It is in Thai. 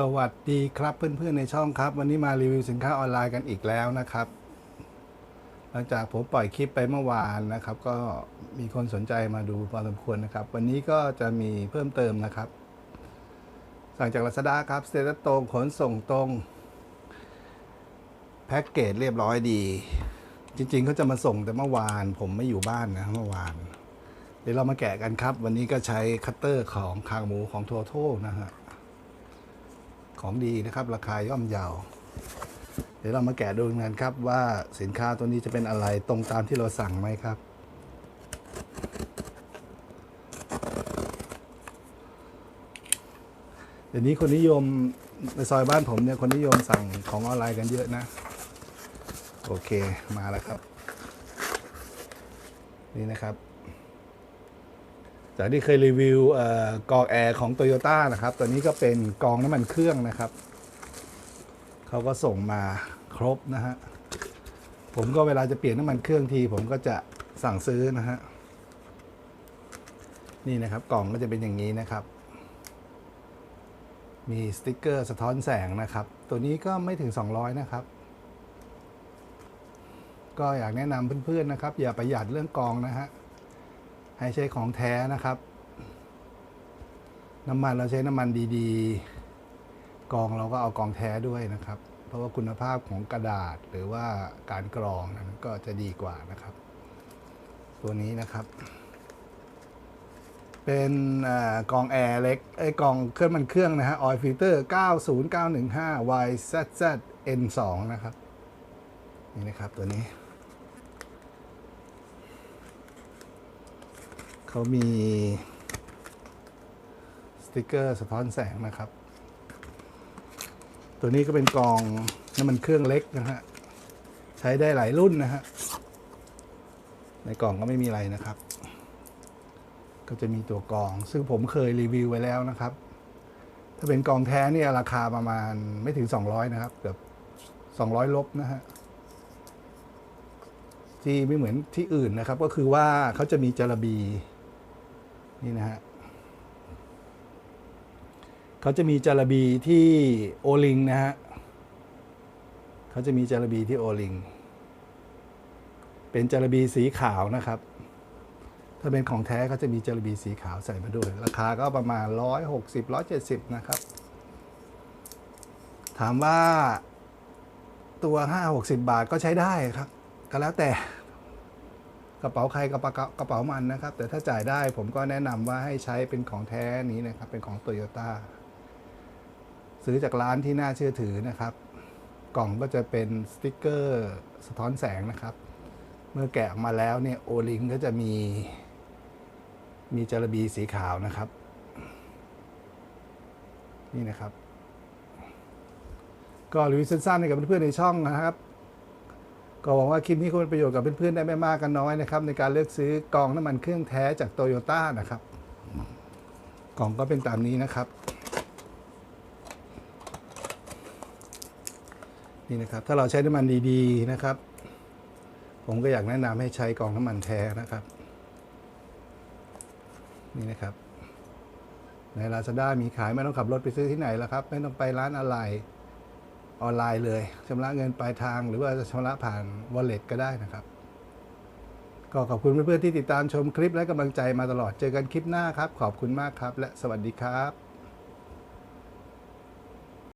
สวัสดีครับเพื่อนๆในช่องครับ วันนี้มารีวิวสินค้าออนไลน์กันอีกแล้วนะครับ หลังจากผมปล่อยคลิปไปเมื่อวานนะครับ ก็มีคนสนใจมาดูพอสมควรนะครับ วันนี้ก็จะมีเพิ่มเติมนะครับ สั่งจาก Lazada ครับสเตตัสตรงขนส่งตรงแพ็กเกจเรียบร้อยดี จริงๆเขาจะมาส่งแต่เมื่อวาน ผมไม่อยู่บ้านนะเมื่อวาน เดี๋ยวเรามาแกะกันครับ วันนี้ก็ใช้คัตเตอร์ของคางหมูของทัวโทนะฮะ ของดีนะครับ ราคาย่อมเยาเดี๋ยวเรามาแกะดูกันครับว่าสินค้าตัวนี้จะเป็นอะไรตรงตามที่เราสั่งไหมครับ เดี๋ยวนี้คนนิยมในซอยบ้านผมเนี่ยคนนิยมสั่งของออนไลน์กันเยอะนะ โอเคมาแล้วครับ นี่นะครับ จากที่เคยรีวิวเอ่อกองแอร์ของโตโยต้านะครับ ตัวนี้ก็เป็นกองน้ำมันเครื่องนะครับ เขาก็ส่งมาครบนะฮะ ผมก็เวลาจะเปลี่ยนน้ำมันเครื่องที ผมก็จะสั่งซื้อนะฮะ นี่นะครับกล่องก็จะเป็นอย่างนี้นะครับ มีสติกเกอร์สะท้อนแสงนะครับ ตัวนี้ก็ไม่ถึง 200 นะครับ ก็อยากแนะนำเพื่อนๆนะครับ อย่าประหยัดเรื่องกองนะฮะ ให้ใช้ของแท้นะครับ น้ำมันเราใช้น้ำมันดีๆ กองเราก็เอากองแท้ด้วยนะครับ เพราะว่าคุณภาพของกระดาษหรือว่าการกรองนั้นก็จะดีกว่านะครับ ตัวนี้นะครับ เป็นอากองแอร์เล็กไอ้กองเครื่องมันเครื่องนะฮะ oil filter 90915 YZZ N2 นะครับ นี่นะครับตัวนี้ เขามีสติกเกอร์สะท้อนแสงนะครับ ตัวนี้ก็เป็นกองน้ำมันเครื่องเล็กนะฮะ ใช้ได้หลายรุ่นนะฮะ ในกล่องก็ไม่มีอะไรนะครับ ก็จะมีตัวกรอง ซึ่งผมเคยรีวิวไว้แล้วนะครับ ถ้าเป็นกรองแท้เนี่ยราคาประมาณไม่ถึง 200 นะครับ เกือบ200 ลบนะฮะที่ไม่เหมือนที่อื่นนะครับ ก็คือว่าเขาจะมีจระบี นี่นะฮะเขาจะมีจระบีที่โอลิงนะฮะเขาจะมีจระบีที่โอลิง เป็นจระบีสีขาวนะครับ ถ้าเป็นของแท้เขาจะมีจระบีสีขาวใส่มาด้วย ราคาก็ประมาณ 160 170 นะครับ ถามว่าตัว 5-60 บาทก็ใช้ได้ครับ ก็แล้วแต่ ระเป๋าใครกระเป๋ากระเป๋ามันนะครับ แต่ถ้าจ่ายได้ผมก็แนะนำว่าให้ใช้เป็นของแท้นี้นะครับ เป็นของโตโยต้าซื้อจากร้านที่น่าเชื่อถือนะครับ กล่องก็จะเป็นสติกเกอร์สะท้อนแสงนะครับ เมื่อแกะออกมาแล้วเนี่ยโอลิงก็จะมี มีจระบีสีขาวนะครับ นี่นะครับ ก็รีวิวสั้นๆให้กับเพื่อนๆในช่องนะครับ ก็หวังว่าคลิปนี้คงเป็นประโยชน์กับเพื่อนๆได้ไม่มากกันน้อยนะครับ ในการเลือกซื้อกองน้ำมันเครื่องแท้จากโตโยต้านะครับกล่องก็เป็นตามนี้นะครับ นี่นะครับ ถ้าเราใช้น้ำมันดีๆนะครับ ผมก็อยากแนะนำให้ใช้กองน้ำมันแท้นะครับ นี่นะครับ ใน Lazada มีขายไม่ต้องขับรถไปซื้อที่ไหนแล้วครับ ไม่ต้องไปร้านอะไร ออนไลน์เลยชำระเงินปลายทาง หรือว่าจะชำระผ่าน wallet ก็ได้นะครับ ก็ขอบคุณเพื่อนๆที่ติดตามชมคลิปและกำลังใจมาตลอดเจอกันคลิปหน้าครับ ขอบคุณมากครับ และสวัสดีครับ